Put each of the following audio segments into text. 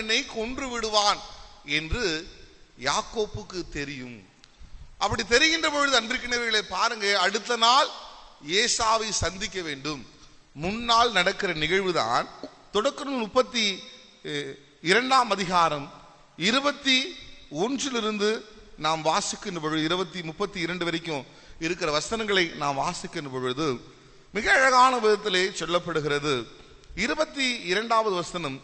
என்னை கொன்று விடுவான் என்று யாக்கோப்புக்கு தெரியும். அப்படி தெரிகின்ற பொழுது அன்றைக்கினவைகளை பாருங்க அடுத்த நாள் ஏசாவை சந்திக்க வேண்டும். முன்னால் நடக்கிற நிகழ்வுதான் தொடக்க முப்பத்தி இரண்டாம் அதிகாரம் இருபத்தி ஒன்றிலிருந்து நாம் வாசிக்கின்ற பொழுது இருபத்தி முப்பத்தி இரண்டு வரைக்கும் இருக்கிற வசனங்களை நாம் வாசிக்கின்ற பொழுது மிக அழகான விதத்திலே சொல்லப்படுகிறது. இருபத்தி இரண்டாவது வசனம்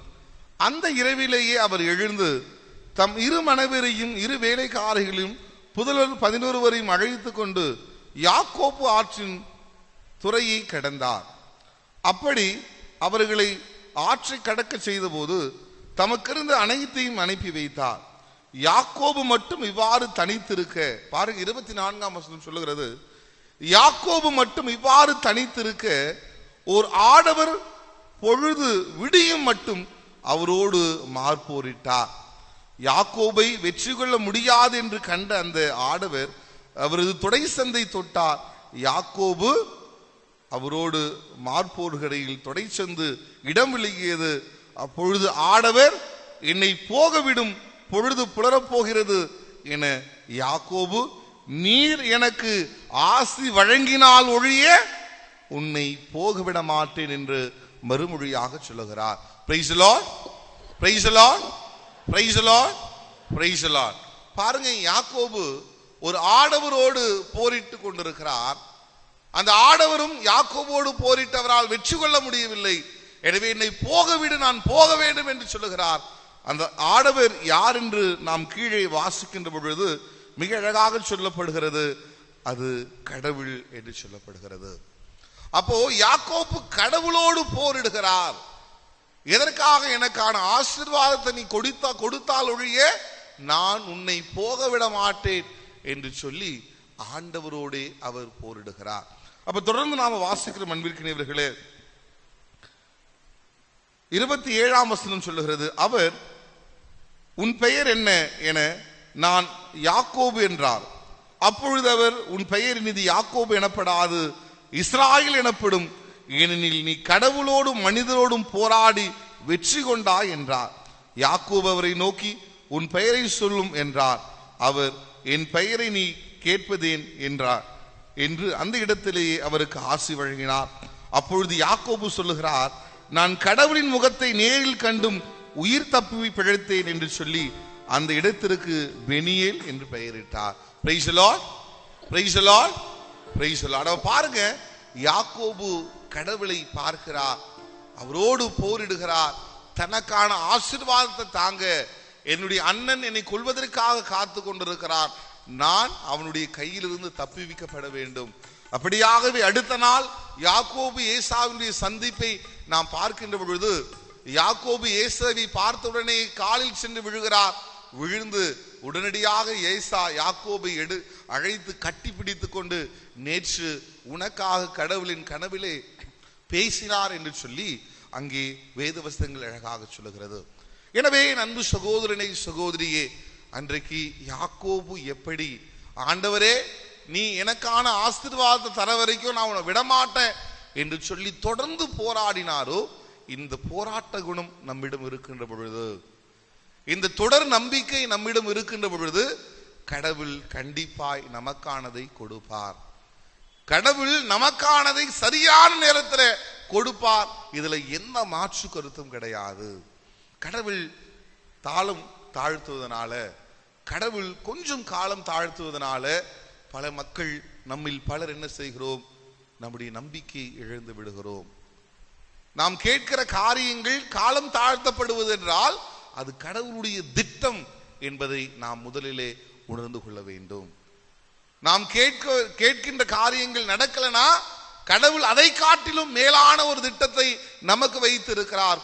அந்த இரவிலேயே அவர் எழுந்து தம் இரு மனைவரையும் இரு வேலைக்காரர்களையும் புதலர் பதினொருவரையும் அழைத்து கொண்டு யாக்கோப்பு ஆற்றின் துறையை கடந்தார். அப்படி அவர்களை ஆற்றை கடக்க செய்தபோது தமக்கிருந்த அனைத்தையும் அனுப்பி வைத்தார். யாக்கோபு மட்டும் இவ்வாறு தனித்திருக்க பாருங்க இருபத்தி நான்காம் வசனம் சொல்லுகிறது. யாக்கோபு மட்டும் இவ்வாறு தனித்திருக்க ஒரு ஆடவர் பொழுது விடியும் மட்டும் அவரோடு மார்போரிட்டார். யாக்கோபை வெற்றி கொள்ள முடியாது என்று கண்ட அந்த ஆடவர் அவரது தொடை சந்தை தொட்டார். யாக்கோபு அவரோடு மார்போர்கடையில் தொடை சந்து இடம் விலகியது. அப்பொழுது ஆடவர் என்னை போகவிடும் பொழுது புலரப் போகிறது என யாக்கோபு நீர் எனக்கு ஆசி வழங்கினால் ஒழிய உன்னை போகவிட மாட்டேன் என்று மறுமொழியாக சொல்லுகிறார். பிரைஸ் லார்ட் பிரைஸ் லார்ட் பாருங்க யாக்கோபு ஒரு ஆடவரோடு போரிட்டு கொண்டிருக்கிறார். அந்த ஆடவரும் யாக்கோபோடு போரிட்டவரால் வெற்றி கொள்ள முடியவில்லை. எனவே என்னை போக விடு நான் போக வேண்டும் என்று சொல்லுகிறார். அந்த ஆடவர் யார் என்று நாம் கீழே வாசிக்கின்ற பொழுது மிக அழகாக சொல்லப்படுகிறது. அது கடவுள் என்று சொல்லப்படுகிறது. அப்போ யாக்கோப்பு கடவுளோடு போரிடுகிறார். எதற்காக எனக்கான ஆசீர்வாதத்தை நீ கொடுத்தா கொடுத்தால் ஒழிய நான் உன்னை போக விட மாட்டேன் என்று சொல்லி ஆண்டவரோடே அவர் போரிடுகிறார். அப்ப தொடர்ந்து நாம வாசிக்கிற அன்பிற்கினவர்களே இருபத்தி ஏழாம் வசனம் சொல்லுகிறது அவர் உன் பெயர் என்ன? என நான் யாக்கோபு என்றார். அப்பொழுது அவர் உன் பெயர் இனிது யாக்கோபு எனப்படாது. இஸ்ராயல் எனப்படும். ஏனெனில் நீ கடவுளோடும் மனிதரோடும் போராடி வெற்றி கொண்டாய் என்றார். யாக்கூப் அவரை நோக்கி உன் பெயரை சொல்லும் என்றார். அவர் என் பெயரை நீ கேட்பதேன் என்றார். என்று அந்த இடத்திலேயே அவருக்கு ஆசி வழங்கினார். அப்பொழுது யாக்கோபு சொல்லுகிறார் நான் கடவுளின் முகத்தை நேரில் கண்டும் உயிர் தப்பி பிழைத்தேன் என்று சொல்லி அந்த இடத்திற்கு பெனியேல் என்று பெயரிட்டார். பிரைஸ் லார்ட் பிரைஸ் பாருங்க யாக்கோபு கடவுளை பார்க்கிறார் அவரோடு போரிடுகிறார் தனக்கான ஆசீர்வாதத்தை தாங்க என்னுடைய அண்ணன் என்னை கொள்வதற்காக காத்து கொண்டிருக்கிறார். நான் அவனுடைய கையிலிருந்து தப்புவிக்கப்பட வேண்டும். அப்படியாகவே அடுத்த நாள் யாக்கோபு ஏசாவினுடைய சந்திப்பை நாம் பார்க்கின்ற பொழுது யாக்கோபு ஏசாவை பார்த்தவுடனே காலில் சென்று விழுகிறார். விழுந்து உடனடியாக ஏசா யாக்கோபை எடு அழைத்து கட்டி பிடித்து கொண்டு நேற்று உனக்காக கடவுளின் கனவிலே பேசினார் என்று சொல்லி அங்கே வேதவசங்கள் அழகாக சொல்லுகிறது. எனவே அன்பு சகோதரனை சகோதரியே அன்றைக்கு யாக்கோபு எப்படி ஆண்டவரே நீ எனக்கான ஆசீர்வாதத்தை தர வரைக்கும் நான் உன்னை விடமாட்டேன் என்று சொல்லி தொடர்ந்து போராடினாரோ இந்த போராட்ட குணம் நம்மிடம் இருக்கின்ற பொழுது. இந்த தொடர் நம்பிக்கை நம்மிடம் இருக்கின்ற பொழுது கடவுள் கண்டிப்பாய் நமக்கானதை கொடுப்பார். கடவுள் நமக்கானதை சரியான நேரத்தில் கொடுப்பார். இதுல எந்த மாற்று கருத்தும் கிடையாது. கடவுள் தாளம் தாழ்த்துவதனால கடவுள் கொஞ்சம் காலம் தாழ்த்துவதனால பல மக்கள் நம்மில் பலர் என்ன செய்கிறோம்? நம்முடைய நம்பிக்கை இழந்து விடுகிறோம். நாம் கேட்கிற காரியங்கள் காலம் தாழ்த்தப்படுவது என்றால் அது கடவுளுடைய திட்டம் என்பதை நாம் முதலிலே உணர்ந்து கொள்ள வேண்டும். நாம் கேட்க கேட்கின்ற காரியங்கள் நடக்கலனா கடவுள் அதை காட்டிலும் மேலான ஒரு திட்டத்தை நமக்கு வைத்து இருக்கிறார்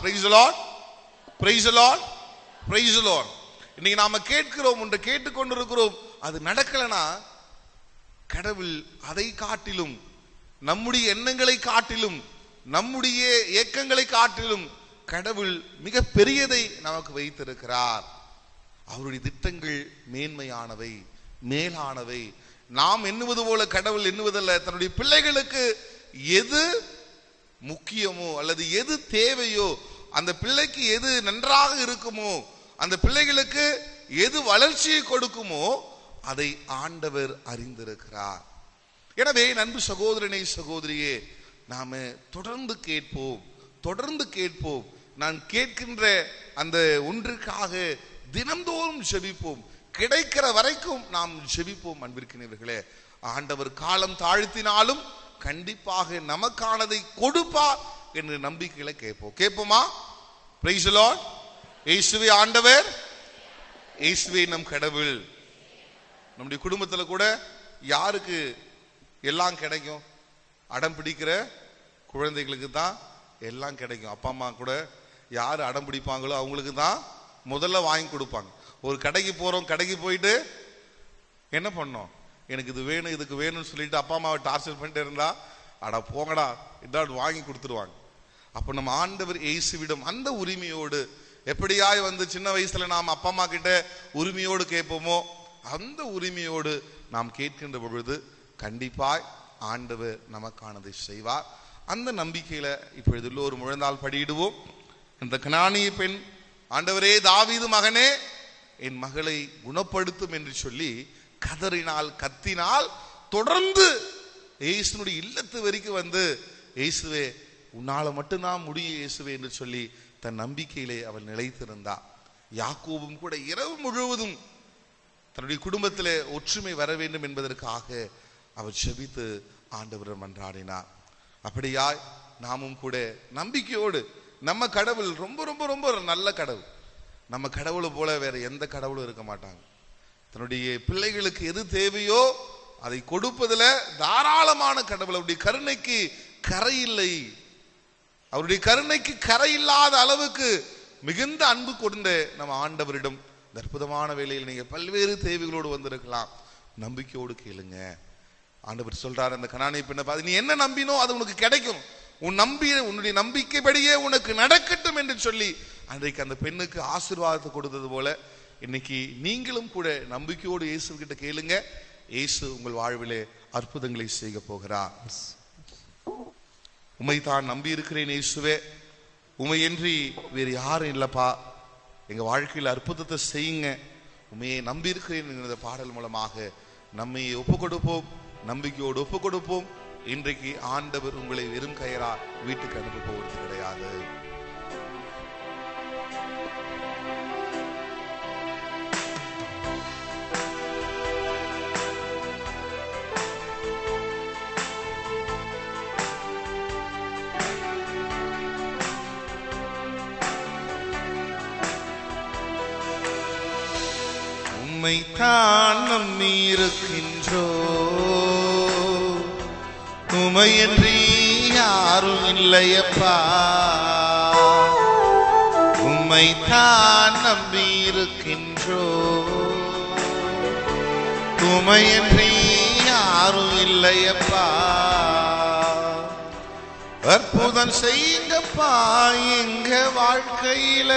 இன்னைக்கு நாம கேட்கிறோம் ஒன்று கேட்டுக்கொண்டிருக்கிறோம் அது நடக்கலனா கடவுள் அதை காட்டிலும் நம்முடைய எண்ணங்களை காட்டிலும் நம்முடைய இயக்கங்களை காட்டிலும் கடவுள் மிக பெரியதை நமக்கு வைத்திருக்கிறார். அவருடைய திட்டங்கள் மேன்மையானவை மேலானவை. நாம் எண்ணுவது போல கடவுள் எண்ணுவதல்ல. தன்னுடைய பிள்ளைகளுக்கு எது முக்கியமோ அல்லது எது தேவையோ அந்த பிள்ளைக்கு எது நன்றாக இருக்குமோ அந்த பிள்ளைகளுக்கு எது வளர்ச்சியை கொடுக்குமோ அதை ஆண்டவர் அறிந்திருக்கிறார். எனவே நண்பு சகோதரனை சகோதரியே நாம தொடர்ந்து கேட்போம் தொடர்ந்து கேட்போம். நான் கேட்கின்ற அந்த ஒன்றுக்காக தினந்தோறும் செபிப்போம். கிடைக்கிற வரைக்கும் நாம் செபிப்போம் அன்பிருக்கிறவர்களே ஆண்டவர் காலம் தாழ்த்தினாலும் கண்டிப்பாக நமக்கானதை கொடுப்பார் என்று நம்பிக்கையில கேட்போம். கேட்போமா? பிரைஸ் இயேசுவே ஆண்டவர். இயேசுவே நம் கடவுள். நம்முடைய குடும்பத்தில் கூட யாருக்கு எல்லாம் கிடைக்கும்? அடம் பிடிக்கிற குழந்தைகளுக்கு தான் எல்லாம் கிடைக்கும். அப்பா அம்மா கூட யார் அடம் பிடிப்பாங்களோ அவங்களுக்கு தான் முதல்ல வாங்கி கொடுப்பாங்க. ஒரு கடைக்கு போகிறோம் கடைக்கு போயிட்டு என்ன பண்ணோம்? எனக்கு இது வேணும் இதுக்கு வேணும்னு சொல்லிட்டு அப்பா அம்மாவை டார்ச்சர் பண்ணிட்டு இருந்தா அடா போங்கடா இதான் வாங்கி கொடுத்துருவாங்க. அப்போ நம்ம ஆண்டவர் இயேசுவிடம் அந்த உரிமையோடு எப்படியாய் வந்து சின்ன வயசுல நாம் அப்பா அம்மா கிட்ட உரிமையோடு கேட்போமோ அந்த உரிமையோடு நாம் கேட்கின்ற பொழுது கண்டிப்பாய் ஆண்டவர் நமக்கானதை செய்வார். அந்த நம்பிக்கையில இப்பொழுது ஒரு முழந்தால் படியிடுவோம். இந்த கனானிய பெண் ஆண்டவரே தாவீது மகனே என் மகளை குணப்படுத்தும் என்று சொல்லி கதறினால் கத்தினால் தொடர்ந்து இயேசுனுடைய இல்லத்து வரைக்கும் வந்து இயேசுவே உன்னால் மட்டும்தான் முடியும் இயேசுவே என்று சொல்லி தன் நம்பிக்கையிலே அவள் நிலைத்திருந்தாள் யாக்கோபும் கூட இரவு முழுவதும் தன்னுடைய குடும்பத்தில் ஒற்றுமை வர வேண்டும் என்பதற்காக அவர் செபித்து ஆண்டவரிடம் மன்றாடினார் அப்படியாய் நாமும் கூட நம்பிக்கையோடு நம்ம கடவுள் ரொம்ப ரொம்ப ரொம்ப ஒரு நல்ல கடவுள். நம்ம கடவுளை போல வேற எந்த கடவுளும் இருக்க மாட்டாங்க. தன்னுடைய பிள்ளைகளுக்கு எது தேவையோ அதை கொடுப்பதில் தாராளமான கடவுள். அவருடைய கருணைக்கு கரை இல்லை. அவருடைய கருணைக்கு கரை இல்லாத அளவுக்கு மிகுந்த அன்பு கொடுந்த நம்ம ஆண்டவரிடம் இந்த அற்புதமான வேலையில் நீங்கள் பல்வேறு தேவைகளோடு வந்திருக்கலாம். நம்பிக்கையோடு கேளுங்க. ஆண்டவர் சொல்றாரு அந்த கனானை பின்ன பார்த்து நீ என்ன நம்பினோ அது உனக்கு கிடைக்கும். உன் நம்பி உன்னுடைய நம்பிக்கைப்படியே உனக்கு நடக்கட்டும் என்று சொல்லி அன்றைக்கு அந்த பெண்ணுக்கு ஆசீர்வாதத்தை கொடுத்தது போல இன்னைக்கு நீங்களும் கூட நம்பிக்கையோடு இயேசு கிட்ட கேளுங்க. இயேசு உங்கள் வாழ்விலே அற்புதங்களை செய்ய போகிறார். உமை தான் நம்பி இருக்கிறேன் இயேசுவே உமையின்றி வேறு யாரும் இல்லப்பா. எங்க வாழ்க்கையில் அற்புதத்தை செய்யுங்க. உமையை நம்பி இருக்கிறேன் என்கிற பாடல் மூலமாக நம்மை ஒப்பு கொடுப்போம் நம்பிக்கையோடு ஒப்பு கொடுப்போம் இன்றைக்கு ஆண்டவர் உங்களை வெறும் கயரா வீட்டுக்கு அனுப்ப போவது கிடையாது. உண்மை தான் நம்பி உமையின்றி யாரும் இல்லையப்பா. உம்மை தான் நம்பியிருக்கின்றோ. இருக்கின்றோ யாரும் இல்லையப்பா. அற்புதம் செய்யுங்கப்பா எங்க வாழ்க்கையில.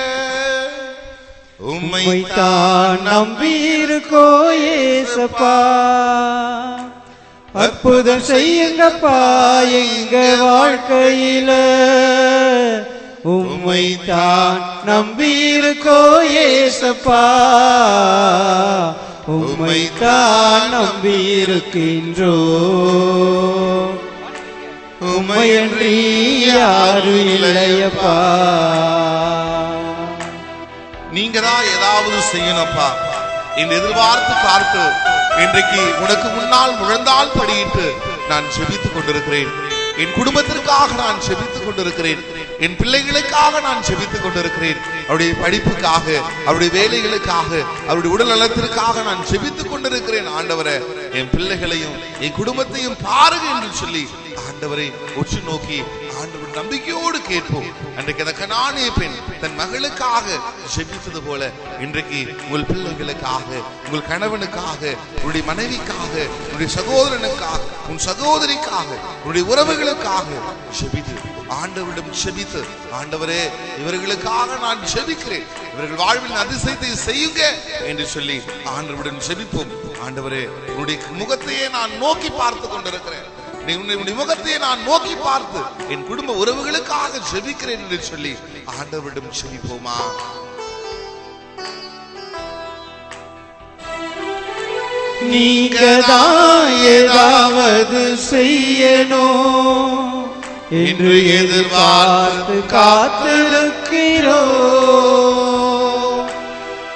உம்மை தான் நம்பியிருக்கோ ஏசப்பா. அற்புதம் செய்யுங்கப்பா எங்க வாழ்க்கையில. உம்மைத்தான் நம்பியிருக்கோ ஏசப்பா. உம்மைத்தான் நம்பியிருக்கின்றோ உமையன்றி யாரும் இல்லையப்பா. நீங்க தான் ஏதாவது செய்யணும்ப்பா. என்று எதிர்பார்த்து பார்த்து இன்றைக்கு உனக்கு முன்னால் முழந்தால் படியிட்டு நான் செபித்துக் கொண்டிருக்கிறேன். என் குடும்பத்திற்காக நான் செபித்துக் கொண்டிருக்கிறேன். என் பிள்ளைகளுக்காக நான் செபித்துக் கொண்டிருக்கிறேன். அவருடைய படிப்புக்காக அவருடைய வேலைகளுக்காக அவருடைய உடல் நலத்திற்காக நான் செபித்துக் கொண்டிருக்கிறேன். ஆண்டவரை என் பிள்ளைகளையும் என் குடும்பத்தையும் பாருங்க என்று சொல்லி ஆண்டவரை உற்று நோக்கி ஆண்டவர் நம்பிக்கையோடு கேட்போம். அன்றைக்கு அந்த கனானிய பெண் தன் மகளுக்காக ஜெபித்தது போல இன்றைக்கு உங்கள் பிள்ளைகளுக்காக உங்கள் கணவனுக்காக உன்னுடைய மனைவிக்காக உன்னுடைய சகோதரனுக்காக உன் சகோதரிக்காக உன்னுடைய உறவுகளுக்காக ஜெபித்து ஆண்டவரிடம் ஜெபித்து ஆண்டவரே இவர்களுக்காக நான் ஜெபிக்கிறேன். இவர்கள் வாழ்வில் அதிசயத்தை செய்யுங்க என்று சொல்லி ஆண்டவரிடம் ஜெபிப்போம். ஆண்டவரே உன்னுடைய முகத்தையே நான் நோக்கி பார்த்து கொண்டிருக்கிறேன். உன்னுடைய முகத்தை நான் நோக்கி பார்த்து என் குடும்ப உறவுகளுக்காக ஜெபிக்கிறேன் என்று சொல்லி ஆண்டவரிடம் ஜெபிப்போமா? நீங்க தான் ஏதாவது செய்யணும் என்று எதிர்பார்த்து காத்திருக்கிறோ.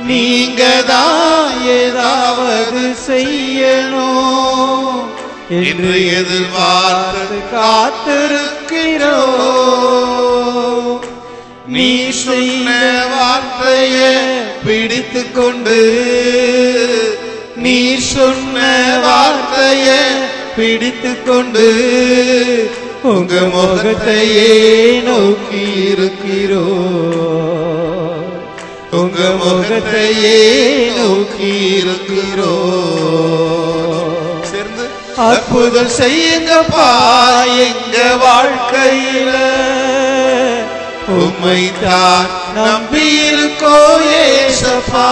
நீங்க தான் ஏதாவது செய்யணும் என்று எதிர்பார்த்து காத்திருக்கிறோ நீ சொன்ன வார்த்தைய பிடித்து கொண்டு நீ சொன்ன வார்த்தைய பிடித்து கொண்டு உங்க முகத்தையே நோக்கி இருக்கிறோ உங்க முகத்தையே நோக்கி இருக்கிறோ அற்புதம் செய்யுங்கப்பா எங்க வாழ்க்கையில. உம்மை தான் நம்பியிருக்கோ ஏசப்பா.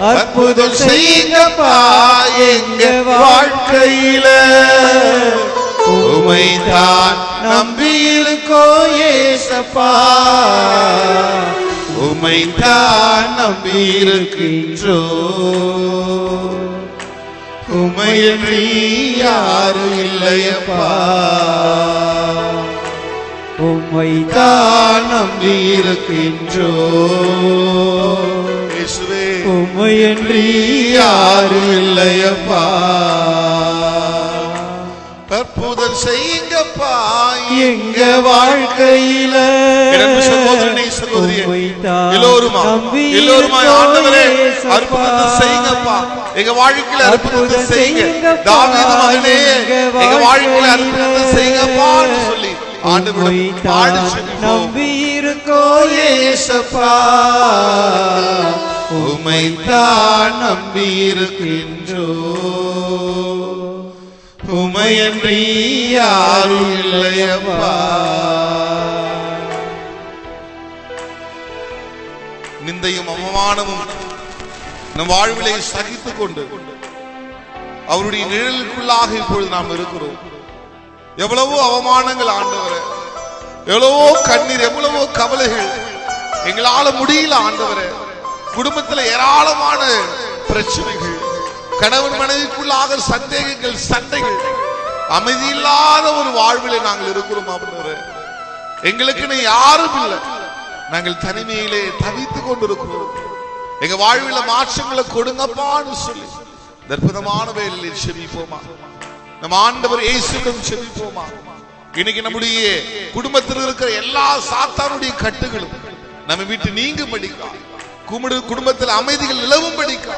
அற்புதம் செய்யுங்கப்பா எங்க வாழ்க்கையில. உம்மை தான் நம்பியிருக்கோ ஏசப்பா. உம்மை தான் நம்பியிருக்கின்றோ உமையன்றி யாரும் இல்லையப்பா. உம்மை தான் நம்பி இருக்கின்றோ உம்மையன்றி யாரும் இல்லையப்பா. அற்புதம் செய்யுங்கப்பா. எங்க வாழ்க்கையில தான் எல்லோருமா? எல்லோருமா? ஆண்டவரே. அற்புதத்தை செய்யுங்கப்பா. எங்க வாழ்க்கையில அற்புதத்தை செய்யுங்க. தாவீது மகனே எங்க வாழ்க்கையில அற்புதத்தை செய்யுங்கப்பான்னு சொல்லி ஆண்டவரிடம் உம்மை பாடி தான் செபிப்போம். நம்பி இருக்கோ ஏசப்பா. உம்மை தான் நம்பி இருக்கின்றோ உமையன்றி யாரும் இல்லையப்பா. நிந்தையும் அவமானமும் நம் வாழ்விலை சகித்துக் கொண்டு அவருடைய நிழலுக்குள்ளாக இப்பொழுது நாம் இருக்கிறோம். எவ்வளவோ அவமானங்கள் ஆண்டவரே எவ்வளவோ கண்ணீர் எவ்வளவோ கவலைகள் எங்களால முடியல ஆண்டவரே. குடும்பத்துல ஏராளமான பிரச்சனைகள் கணவன் மனைவிக்குள்ளாக சந்தேகங்கள் சண்டைகள் அமைதியில்லாத ஒரு வாழ்விலை நாங்கள் இருக்கிறோம் ஆண்டவரே. எங்களுக்குன்னு யாரும் இல்லை. நாங்கள் தனிமையிலே தவித்துக் கொண்டிருக்கிறோம். எங்க வாழ்வில மாற்றங்களை கொடுங்கப்பான்னு சொல்லி. இந்த அற்புதமான வேலையில் நம்ம ஆண்டவர் இயேசுடன் செவிப்போமா இன்னைக்கு நம்முடைய குடும்பத்தில் இருக்கிற எல்லா சாத்தானுடைய கட்டுகளும் நம்ம வீட்டு நீங்கும் படிக்கா குமுடு குடும்பத்தில் அமைதிகள் நிலவும் படிக்கா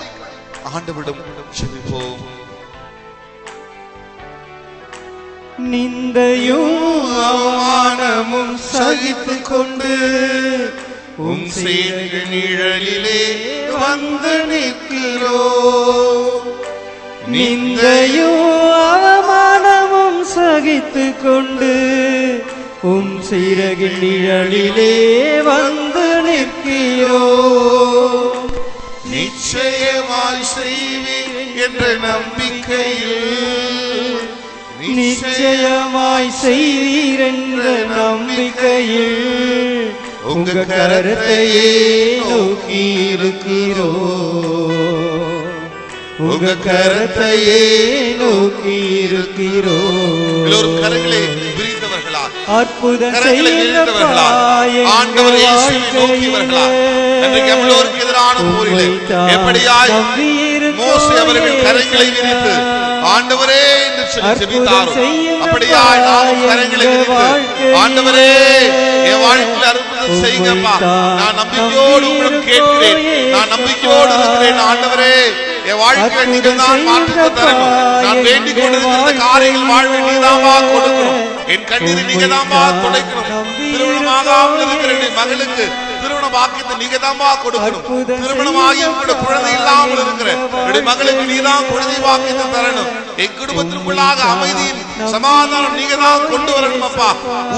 ஆண்டவரிடம் செவிப்போம் நிந்தையும் அவமானமும் சகித்து கொண்டு உம் செயல்கள் நிழலிலே வந்து நிற்கிறோ. நிந்தையும் அவமானமும் சகித்து கொண்டு உம் சிறகின் நிழலிலே வந்து நிற்கிறோ. நிச்சயமாய் செய்வேன் என்ற நம்பிக்கையில் நிச்சயமாய் செய்வீர் என்ற நம்பிக்கையில் உங்க கரத்தையே நோக்கி இருக்கிறோ. உங்க கரத்தையே நோக்கி இருக்கிறோ. கரங்களை விரித்தவர்களா? அற்புதம் விரித்தவர்களா? ஆண்டவர் நோக்கியவர்களா? எதிரான போரிலே? எப்படியாய் மோசே அவர்கள் கரங்களை விரித்து ஆண்டவரே என்று சொல்லி அப்படியாய் நாம் கரங்களை விரித்து ஆண்டவரே என் வாழ்க்கையில் அற்புதம் செய்யுங்கப்பா. நான் நம்பிக்கையோடு உங்களிடம் கேட்கிறேன். நான் நம்பிக்கையோடு இருக்கிறேன் ஆண்டவரே. என் வாழ்க்கையில நீங்க தான் மாற்றத்தை தரணும். நான் வேண்டிக் கொண்டிருக்கிற காரியங்கள் வாழ்வை நீதாமா கொடுக்கணும் என் கண்ணீரை நீங்க தாமா துடைக்கணும் திருமணமாகாமல் இருக்கிற மகளுக்கு திருமண பாக்கியத்தை நீங்க தாமா கொடுக்கணும் திருமணமாகி உங்களோட குழந்தை இல்லாமல் இருக்கிற மகளுக்கு நீதான் குழந்தை பாக்கியத்தை தரணும். என் குடும்பத்திற்குள்ளாக அமைதியின் சமாதானம் நீங்க தான் கொண்டு வரணும் அப்பா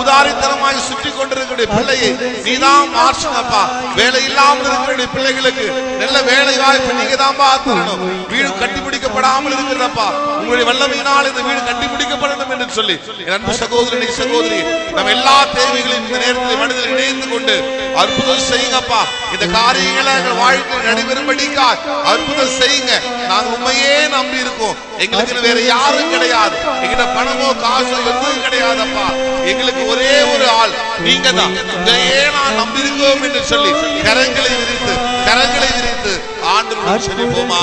உதாரித்தனமாய் சுற்றி கொண்டிருக்கிற பிள்ளையை நீதான் மாற்றணும் அப்பா வேலை இல்லாமல் இருக்கிற பிள்ளைகளுக்கு நல்ல வேலை வாய்ப்பு நீங்க தான் தரணும் வீடு கட்டி முடிக்கப்படாமல் இருக்கிறதப்பா. உங்களுடைய வல்லமையினால் இந்த வீடு கட்டி முடிக்கப்படணும் என்று சொல்லி. அன்பு சகோதரனை சகோதரி நம்ம எல்லா தேவைகளையும் இந்த நேரத்தில் மனதில் இணைந்து கொண்டு அற்புதம் செய்யுங்கப்பா. இந்த காரியங்களை எங்கள் வாழ்க்கையில் நடைபெறும்படிக்கா அற்புதம் செய்யுங்க. நாங்க உண்மையே நம்பி இருக்கோம் எங்களுக்கு வேற யாரும் கிடையாது. எங்கிட்ட பணமோ காசோ எதுவும் கிடையாதப்பா. எங்களுக்கு ஒரே ஒரு ஆள். நீங்க தான் உங்களையே நான் நம்பி இருக்கோம் என்று சொல்லி கரங்களை விரித்து கரங்களை விரித்து ஆண்டு செழிப்போமா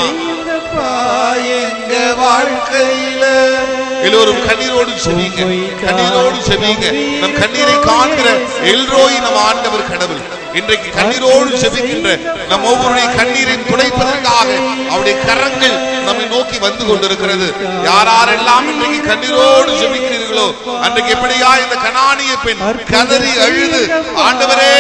எங்க வாழ்க்கையில. எல்லோரும் கண்ணீரோடு செவிங்க கண்ணீரோடு செவிங்க நம் கண்ணீரை காண்கிற எல்ரோய் நம் ஆண்டவர் கடவுள். இன்றைக்கு கண்ணீரோடு செபிக்கின்ற நம் ஒவ்வொருடைய கண்ணீரை துடைப்பதற்காக அவருடைய கரங்கள் நம்மை நோக்கி வந்து கொண்டிருக்கிறது. யார் யாரெல்லாம் இன்றைக்கு கண்ணீரோடு செபிக்கிறீர்களோ அன்றைக்கு எப்படியா இந்த கனானிய பெண் கதறி அழுது? ஆண்டவரே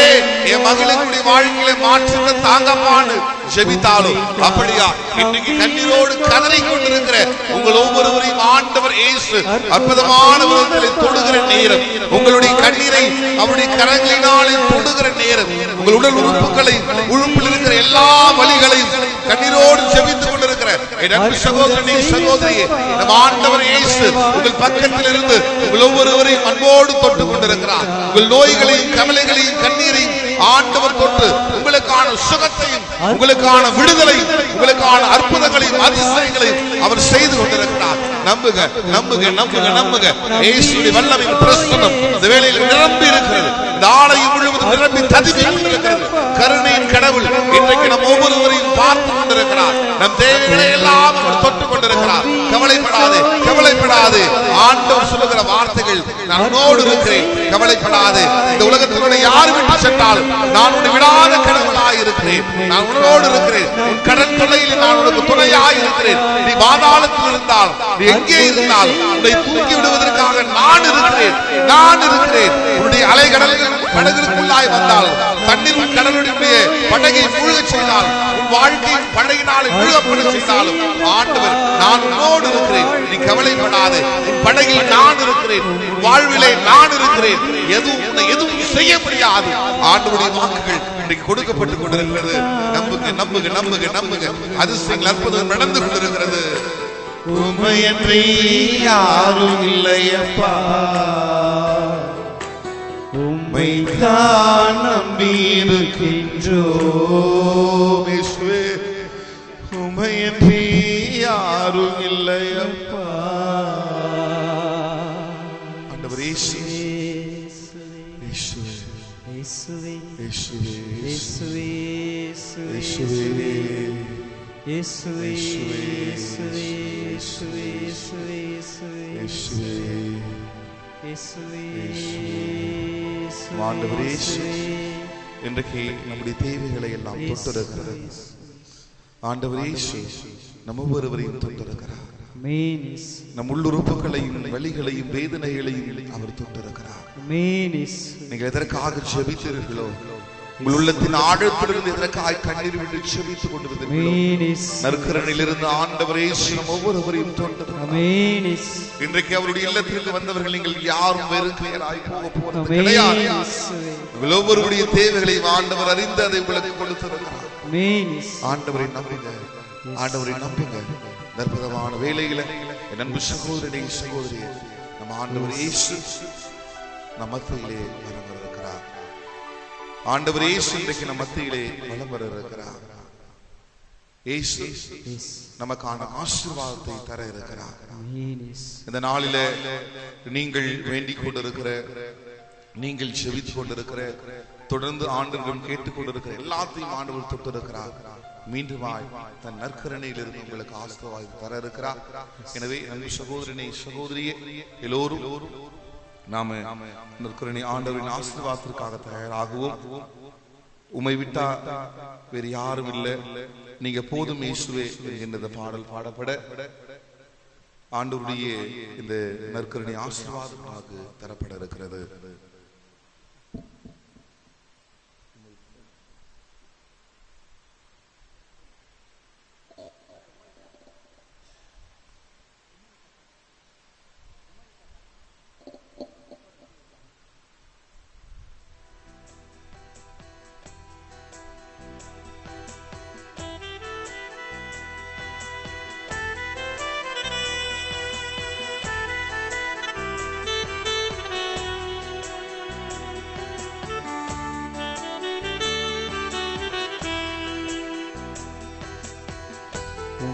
என் மகளுடைய வாழ்க்கையில மாற்றத்தை தாங்கப்பான்னு ஜெபித்தாலும் அப்படியா? இன்னைக்கு கண்ணீரோடு கதறி கொண்டிருக்கிற உங்கள் ஒவ்வொருவரையும் ஆண்டவர் இயேசு அற்புதமான விதங்களை தொடுகிற நேரம். உங்களுடைய கண்ணீரை அவருடைய கரங்களினாலே தொடுகிற நேரம். உங்கள் உடல் உறுப்புகளை உழுப்பில் இருக்கிற எல்லா வலிகளையும் கண்ணீரோடு ஜெபித்துக் என் சகோதரனே சகோதரியே நம் ஆண்டவர் இயேசு உங்கள் பக்கத்தில் இருந்து உங்கள் ஒவ்வொருவரையும் அன்போடு தொட்டு கொண்டிருக்கிறார். உங்கள் நோய்களையும் கவலைகளையும் கண்ணீரையும் ஆண்டவர் தொட்டு உங்களுக்கான சுகத்தையும் உங்களுக்கான விடுதலையும் உங்களுக்கான அற்புதங்களையும் அதிசயங்களையும் அவர் செய்து கொண்டிருக்கிறார். நம்புக நம்புக நம்புக நம்புக. இயேசுவின் வல்லமையின் இந்த வேலையில் நிரம்பி இருக்கிறது. இந்த ஆலயம் முழுவதும் நிரம்பி ததுக்கி இருக்கிறது கருணையின் கடவுள் இன்றைக்கு நம் ஒவ்வொருவரையும் பார்த்து கொண்டிருக்கிறார் நம் தேவைகளை எல்லாம் அவர் தொட்டுக் கொண்டிருக்கிறார். கவலைப்படாது கவலைப்படாது. ஆண்டவர் சொல்லுகிற வார்த்தைகள் நன்னோடு இருக்கிறேன். கவலைப்படாது. இந்த உலகத்தில் யார் விட்டு சென்றாலும் நான் உன்னை விடாத கடவுளாய் இருக்கிறேன். நான் உன்னோடு இருக்கிறேன். உன் கடன் நான் உனக்கு துணையாய் இருக்கிறேன். நீ வாதாளத்தில் இருந்தால் நீ எங்கே இருந்தால் உன்னை தூக்கி விடுவதற்காக நான் இருக்கிறேன். நான் இருக்கிறேன். உன்னுடைய அலைகடல்கள் படகிற்குள்ளாய் வந்தால் தண்ணீர் கடலுடைய படகை மூழ்கச் செய்தால் உன் வாழ்க்கையின் படகினால் மூழ்கப்பட செய்தாலும் ஆண்டவர் நான் உன்னோடு இருக்கிறேன். நீ கவலைப்படாது. உன் படகில் நான் இருக்கிறேன். உன் வாழ்விலே நான் இருக்கிறேன். எதுவும் உன்னை எதுவும் செய்ய முடியாது. ஆண்டவருடைய வாக்குகள் இன்றைக்கு கொடுக்கப்பட்டு கொண்டிருக்கிறது. நம்புங்க நம்புங்க நம்புங்க நம்புங்க. அதிசயங்கள் அற்புதம் நடந்து கொண்டிருக்கிறது. உமையன்றி யாரும் இல்லையப்பா. உம்மை தான் நம்பி இருக்கின்றோம் இயேசுவே, உம்மையன்றி யாரும் இல்லையப்பா. இயேசுவே இயேசுவே, இயேசுவே இயேசுவே இயேசுவே இயேசுவே இயேசுவே. ஆண்டவர் இன்றைக்கு நம்முடைய தேவைகளை எல்லாம் தொட்டிருக்கிறது ஆண்டவர் நம்ம ஒவ்வொருவரையும் தொட்டிருக்கிறார் நம் உள்ளுறுப்புகளையும் வலிகளையும் வேதனைகளையும் அவர் தொட்டிருக்கிறார் நீங்கள் எதற்காக ஜெபித்தீர்களோ உங்கள் உள்ளத்தின் ஆழத்திலிருந்து எதற்காக கண்ணீர் விட்டு ஜெபித்துக் கொண்டிருந்தீர்களோ ஆண்டவர் ஒவ்வொருவரையும் இன்றைக்கு அவருடைய இல்லத்திற்கு வந்தவர்கள் நீங்கள் யாரும் வெறுக்கையராய் போக போறது கிடையாது ஒவ்வொருவருடைய தேவைகளையும் ஆண்டவர் அறிந்து அதை உங்களுக்கு கொடுத்திருக்கிறார் ஆண்டவரை நம்புங்க ஆண்டவரை நம்புங்க அற்புதமான வேலையில அன்பு சகோதரனை சகோதரியே நம்ம ஆண்டவர் இயேசு நம் மத்தியிலே ஆண்டவர் இயேசு இன்றைக்கு நம்ம மத்தியிலே வலம் வர இருக்கிறார் இயேசு நமக்கான ஆசீர்வாதத்தை தர இருக்கிறார் இந்த நாளில நீங்கள் வேண்டிக் கொண்டிருக்கிற நீங்கள் செவித்துக் கொண்டிருக்கிற தொடர்ந்து ஆண்டவரிடம் கேட்டுக் கொண்டிருக்கிற எல்லாத்தையும் ஆண்டவர் தொட்டிருக்கிறார். மீண்டுமாய் தன் நற்கரணையில் இருந்து உங்களுக்கு ஆசீர்வாதம் தர இருக்கிறார் எனவே அன்பு சகோதரனை சகோதரியே எல்லோரும் நாம நற்கரணை ஆண்டவரின் ஆசீர்வாதத்திற்காக தயாராகுவோம். உமை விட்டா வேறு யாரும் இல்லை. நீங்க போதும் இயேசுவே என்கின்ற இந்த பாடல் பாடப்பட. ஆண்டவருடைய இந்த நற்கரணை ஆசீர்வாதமாக தரப்பட இருக்கிறது.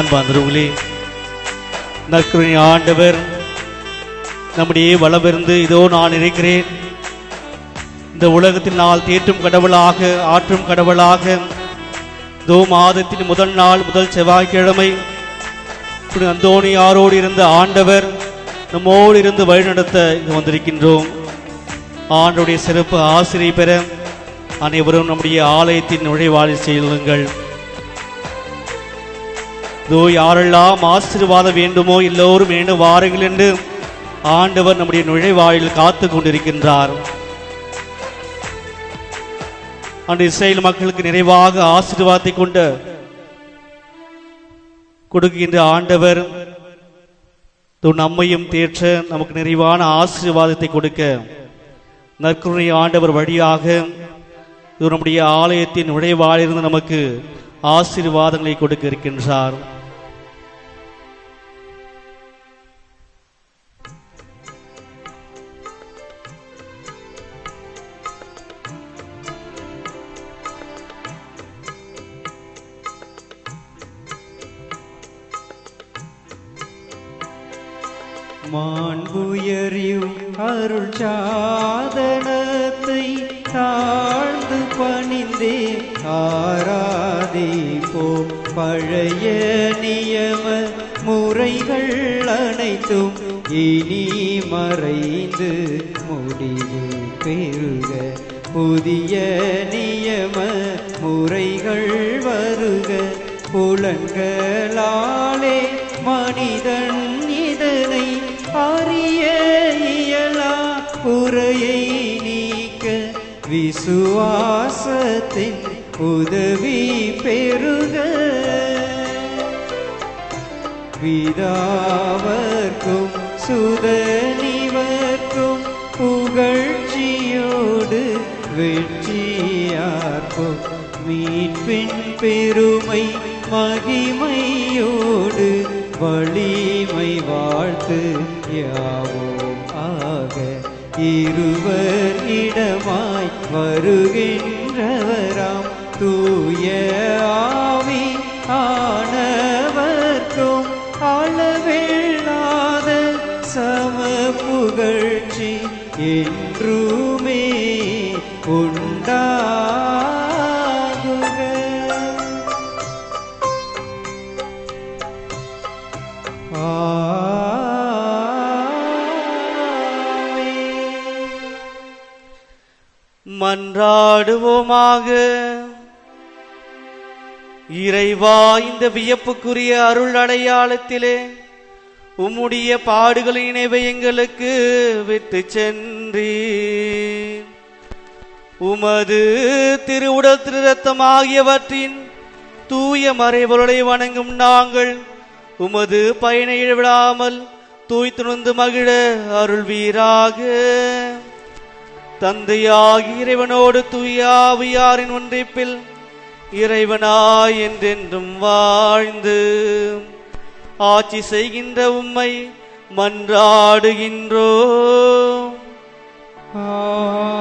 அன்பாந்தவர்களே நற்கருணை ஆண்டவர் நம்முடைய வளமிருந்து இதோ நான் இருக்கிறேன். இந்த உலகத்தில் நாள் தேற்றும் கடவுளாக ஆற்றும் கடவுளாக. இதோ மாதத்தின் முதல் நாள் முதல் செவ்வாய்க்கிழமை. அந்தோணி அந்தோணியாரோடு இருந்த ஆண்டவர் நம்மோடு இருந்து வழிநடத்த இங்கு வந்திருக்கின்றோம். ஆண்டுடைய சிறப்பு ஆசிரியை பெற அனைவரும் நம்முடைய ஆலயத்தின் நுழைவாளில் செல்லுங்கள். இதோ யாரெல்லாம் ஆசீர்வாதம் வேண்டுமோ எல்லோரும் வேண்டும் வாருங்கள் என்று ஆண்டவர் நம்முடைய நுழைவாயில் காத்து கொண்டிருக்கின்றார். அன்று இஸ்ரேல் மக்களுக்கு நிறைவாக ஆசீர்வாதத்தை கொண்டு கொடுக்கின்ற ஆண்டவர் நம்மையும் தேற்ற நமக்கு நிறைவான ஆசீர்வாதத்தை கொடுக்க நற்குணை ஆண்டவர் வழியாக இது நம்முடைய ஆலயத்தின் நுழைவாயிலிருந்து நமக்கு ஆசீர்வாதங்களை கொடுக்க இருக்கின்றார் மாண்புயரியும் அருள் சாதனத்தை தாழ்ந்து பணிந்தே ஆராதிப்போம் பழைய நியம முறைகள் அனைத்தும் இனி மறைந்து முடிவு பெறுக புதிய நியம முறைகள் வருக. புலன்களாலே மனிதன் இதனை அறிய இயலா. குறையை நீக்க விசுவாசத்தின் உதவி பிதாவர்க்கும் சுதனிவர்க்கும் புகழ்ச்சியோடு வெற்றியாக்கும் மீட்பின் பெருமை மகிமையோடு வலிமை வாழ்த்து யாவோம் ஆக இருவர் இடமாய் வருகின்றவராம் தூய என்றுமே உண்டாகுக. மன்றாடுவோமாக. இறைவா இந்த வியப்புக்குரிய அருள் அடையாளத்திலே உம்முடைய பாடுகளின் நினைவை எங்களுக்கு விட்டு சென்றி உமது திருவுடல் திருரத்தம் ஆகியவற்றின் தூய மறைபொருளை வணங்கும் நாங்கள் உமது பயனை இழவிடாமல் தூய் துணிந்து மகிழ அருள்வீராக. தந்தையாகி இறைவனோடு தூயாவியாரின் ஒன்றிப்பில் இறைவனாய் என்றென்றும் வாழ்ந்து ஆட்சி செய்கின்ற உம்மை மன்றாடுகின்றோம். ஆ.